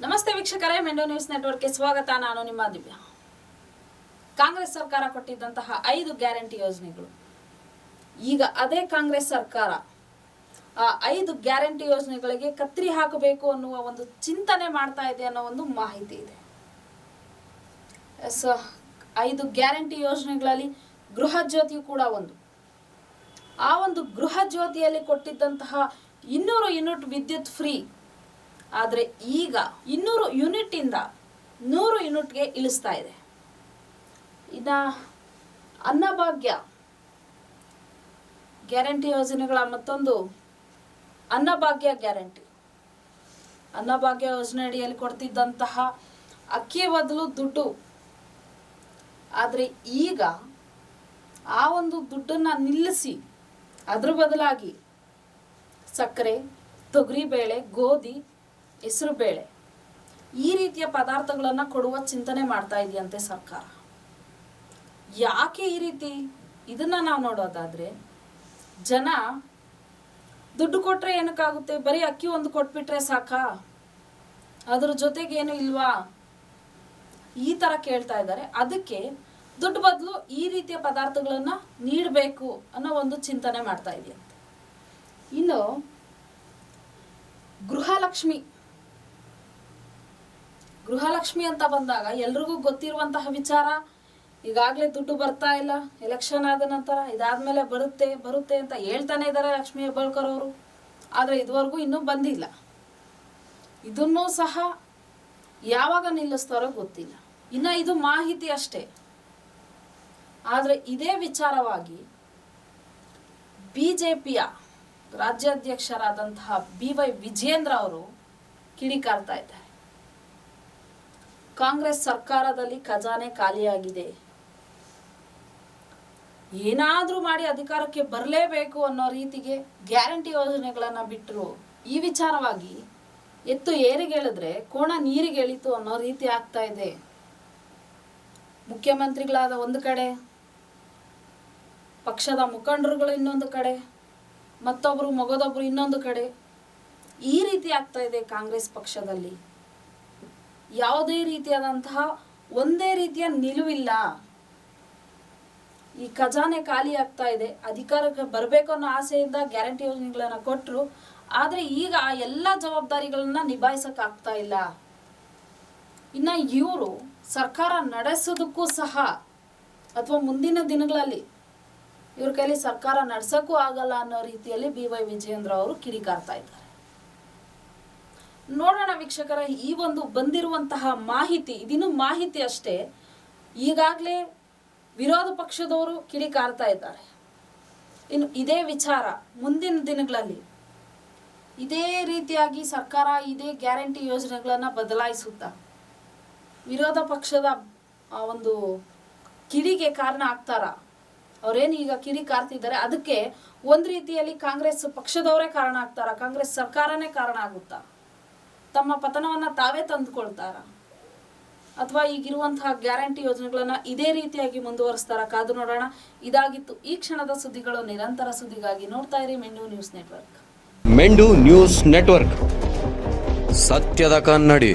ನಮಸ್ತೆ ವೀಕ್ಷಕರೇ, ಮೆಂಡೋ ನ್ಯೂಸ್ ನೆಟ್ವರ್ಕ್ಗೆ ಸ್ವಾಗತ. ನಾನು ನಿಮ್ಮ ದಿವ್ಯ. ಕಾಂಗ್ರೆಸ್ ಸರ್ಕಾರ ಕೊಟ್ಟಿದ್ದಂತಹ ಐದು ಗ್ಯಾರಂಟಿ ಯೋಜನೆಗಳು. ಈಗ ಅದೇ ಕಾಂಗ್ರೆಸ್ ಸರ್ಕಾರ, ಆ ಐದು ಗ್ಯಾರಂಟಿ ಯೋಜನೆಗಳಿಗೆ ಕತ್ರಿ ಹಾಕಬೇಕು ಅನ್ನುವ ಒಂದು ಚಿಂತನೆ ಮಾಡ್ತಾ ಇದೆ ಅನ್ನೋ ಒಂದು ಮಾಹಿತಿ ಇದೆ. ಸೊ, ಐದು ಗ್ಯಾರಂಟಿ ಯೋಜನೆಗಳಲ್ಲಿ ಗೃಹ ಜ್ಯೋತಿ ಕೂಡ ಒಂದು. ಆ ಒಂದು ಗೃಹ ಜ್ಯೋತಿಯಲ್ಲಿ ಕೊಟ್ಟಿದ್ದಂತಹ ಇನ್ನೂರು ಯೂನಿಟ್ ವಿದ್ಯುತ್ ಫ್ರೀ ಆದರೆ ಈಗ ಇನ್ನೂರು ಯೂನಿಟ್ಟಿಂದ ನೂರು ಯೂನಿಟ್ಗೆ ಇಳಿಸ್ತಾ ಇದೆ. ಇನ್ನು ಅನ್ನಭಾಗ್ಯ ಗ್ಯಾರಂಟಿ ಯೋಜನೆಗಳ ಮತ್ತೊಂದು ಅನ್ನಭಾಗ್ಯ ಗ್ಯಾರಂಟಿ. ಅನ್ನಭಾಗ್ಯ ಯೋಜನೆ ಅಡಿಯಲ್ಲಿ ಕೊಡ್ತಿದ್ದಂತಹ ಅಕ್ಕಿ ಬದಲು ದುಡ್ಡು. ಆದರೆ ಈಗ ಆ ಒಂದು ದುಡ್ಡನ್ನು ನಿಲ್ಲಿಸಿ ಅದ್ರ ಬದಲಾಗಿ ಸಕ್ಕರೆ ತೊಗರಿಬೇಳೆ ಗೋಧಿ ಹೆಸರುಬೇಳೆ ಈ ರೀತಿಯ ಪದಾರ್ಥಗಳನ್ನು ಕೊಡುವ ಚಿಂತನೆ ಮಾಡ್ತಾ ಇದೆಯಂತೆ ಸರ್ಕಾರ. ಯಾಕೆ ಈ ರೀತಿ? ಇದನ್ನ ನಾವು ನೋಡೋದಾದ್ರೆ, ಜನ ದುಡ್ಡು ಕೊಟ್ರೆ ಏನಕ್ಕಾಗುತ್ತೆ? ಬರೀ ಅಕ್ಕಿ ಒಂದು ಕೊಟ್ಬಿಟ್ರೆ ಸಾಕಾ? ಅದ್ರ ಜೊತೆಗೇನು ಇಲ್ವಾ? ಈ ತರ ಕೇಳ್ತಾ ಇದ್ದಾರೆ. ಅದಕ್ಕೆ ದುಡ್ಡು ಬದಲು ಈ ರೀತಿಯ ಪದಾರ್ಥಗಳನ್ನ ನೀಡಬೇಕು ಅನ್ನೋ ಒಂದು ಚಿಂತನೆ ಮಾಡ್ತಾ ಇದೆಯಂತೆ. ಇನ್ನು ಗೃಹಲಕ್ಷ್ಮಿ ಗೃಹಲಕ್ಷ್ಮಿ ಅಂತ ಬಂದಾಗ ಎಲ್ರಿಗೂ ಗೊತ್ತಿರುವಂತಹ ವಿಚಾರ, ಈಗಾಗಲೇ ದುಡ್ಡು ಬರ್ತಾ ಇಲ್ಲ ಎಲೆಕ್ಷನ್ ಆದ ನಂತರ ಇದಾದ್ಮೇಲೆ ಬರುತ್ತೆ ಬರುತ್ತೆ ಅಂತ ಹೇಳ್ತಾನೆ ಇದ್ದಾರೆ ಲಕ್ಷ್ಮಿ ಹೆಬ್ಬಾಳ್ಕರ್ ಅವರು. ಆದರೆ ಇದುವರೆಗೂ ಇನ್ನೂ ಬಂದಿಲ್ಲ. ಇದನ್ನೂ ಸಹ ಯಾವಾಗ ನಿಲ್ಲಿಸ್ತಾರೋ ಗೊತ್ತಿಲ್ಲ. ಇನ್ನು ಇದು ಮಾಹಿತಿ ಅಷ್ಟೇ. ಆದರೆ ಇದೇ ವಿಚಾರವಾಗಿ ಬಿ ಜೆ ಪಿಯ ರಾಜ್ಯಾಧ್ಯಕ್ಷರಾದಂತಹ ಬಿ ವೈ ವಿಜೇಂದ್ರ ಅವರು ಕಿಡಿಕಾರ್ತಾ ಇದ್ದಾರೆ. ಕಾಂಗ್ರೆಸ್ ಸರ್ಕಾರದಲ್ಲಿ ಖಜಾನೆ ಖಾಲಿಯಾಗಿದೆ. ಏನಾದರೂ ಮಾಡಿ ಅಧಿಕಾರಕ್ಕೆ ಬರಲೇಬೇಕು ಅನ್ನೋ ರೀತಿಗೆ ಗ್ಯಾರಂಟಿ ಯೋಜನೆಗಳನ್ನು ಬಿಟ್ಟರು ಈ ವಿಚಾರವಾಗಿ ಎತ್ತು ಏರಿಗೆಳಿದ್ರೆ ಕೋಣ ನೀರಿಗೆಳಿತು ಅನ್ನೋ ರೀತಿ ಆಗ್ತಾ ಇದೆ. ಮುಖ್ಯಮಂತ್ರಿಗಳಾದ ಒಂದು ಕಡೆ, ಪಕ್ಷದ ಮುಖಂಡರುಗಳು ಇನ್ನೊಂದು ಕಡೆ ಮತ್ತೊಬ್ಬರು ಮಗದೊಬ್ರು ಇನ್ನೊಂದು ಕಡೆ ಈ ರೀತಿ ಆಗ್ತಾ ಇದೆ ಕಾಂಗ್ರೆಸ್ ಪಕ್ಷದಲ್ಲಿ. ಯಾವುದೇ ರೀತಿಯಾದಂತಹ ಒಂದೇ ರೀತಿಯ ನಿಲುವಿಲ್ಲ. ಈ ಖಜಾನೆ ಖಾಲಿ ಆಗ್ತಾ ಇದೆ. ಅಧಿಕಾರಕ್ಕೆ ಬರಬೇಕು ಅನ್ನೋ ಆಸೆಯಿಂದ ಗ್ಯಾರಂಟಿ ಯೋಜನೆಗಳನ್ನ ಕೊಟ್ಟರು ಆದರೆ ಈಗ ಆ ಎಲ್ಲ ಜವಾಬ್ದಾರಿಗಳನ್ನ ನಿಭಾಯಿಸಕ್ ಆಗ್ತಾ ಇಲ್ಲ. ಇನ್ನ ಇವರು ಸರ್ಕಾರ ನಡೆಸೋದಕ್ಕೂ ಸಹ ಅಥವಾ ಮುಂದಿನ ದಿನಗಳಲ್ಲಿ ಇವ್ರ ಕೈಲಿ ಸರ್ಕಾರ ನಡ್ಸಕ್ಕೂ ಆಗಲ್ಲ ಅನ್ನೋ ರೀತಿಯಲ್ಲಿ ಬಿ ವೈ ವಿಜಯೇಂದ್ರ ಅವರು ಕಿಡಿಕಾರ್ತಾ ಇದ್ದಾರೆ. ನೋಡೋಣ ವೀಕ್ಷಕರ, ಈ ಒಂದು ಬಂದಿರುವಂತಹ ಮಾಹಿತಿ, ಇದಿನ್ನೂ ಮಾಹಿತಿ ಅಷ್ಟೇ. ಈಗಾಗಲೇ ವಿರೋಧ ಪಕ್ಷದವರು ಕಿಡಿಕಾರ್ತಾ ಇದ್ದಾರೆ. ಇನ್ನು ಇದೇ ವಿಚಾರ ಮುಂದಿನ ದಿನಗಳಲ್ಲಿ ಇದೇ ರೀತಿಯಾಗಿ ಸರ್ಕಾರ ಇದೇ ಗ್ಯಾರಂಟಿ ಯೋಜನೆಗಳನ್ನ ಬದಲಾಯಿಸುತ್ತಾ ವಿರೋಧ ಪಕ್ಷದ ಒಂದು ಕಿಡಿಗೆ ಕಾರಣ ಆಗ್ತಾರ? ಅವ್ರೇನು ಈಗ ಕಿಡಿ ಕಾರ್ತಿದ್ದಾರೆ? ಅದಕ್ಕೆ ಒಂದ್ ರೀತಿಯಲ್ಲಿ ಕಾಂಗ್ರೆಸ್ ಪಕ್ಷದವರೇ ಕಾರಣ ಆಗ್ತಾರ? ಕಾಂಗ್ರೆಸ್ ಸರ್ಕಾರನೇ ಕಾರಣ ಆಗುತ್ತಾ? ತಮ್ಮ ಪತನವನ್ನ ತಾವೇ ತಂದುಕೊಳ್ತಾರ. ಅಥವಾ ಈಗಿರುವಂತಹ ಗ್ಯಾರಂಟಿ ಯೋಜನೆಗಳನ್ನ ಇದೇ ರೀತಿಯಾಗಿ ಮುಂದುವರಿಸ್ತಾರ. ಕಾದು ನೋಡೋಣ. ಇದಾಗಿತ್ತು ಈ ಕ್ಷಣದ ಸುದ್ದಿಗಳು. ನಿರಂತರ ಸುದ್ದಿಗಾಗಿ ನೋಡ್ತಾ ಇರಿ Mendu news network. Mendu news network. ಸತ್ಯದ ಕನ್ನಡಿ.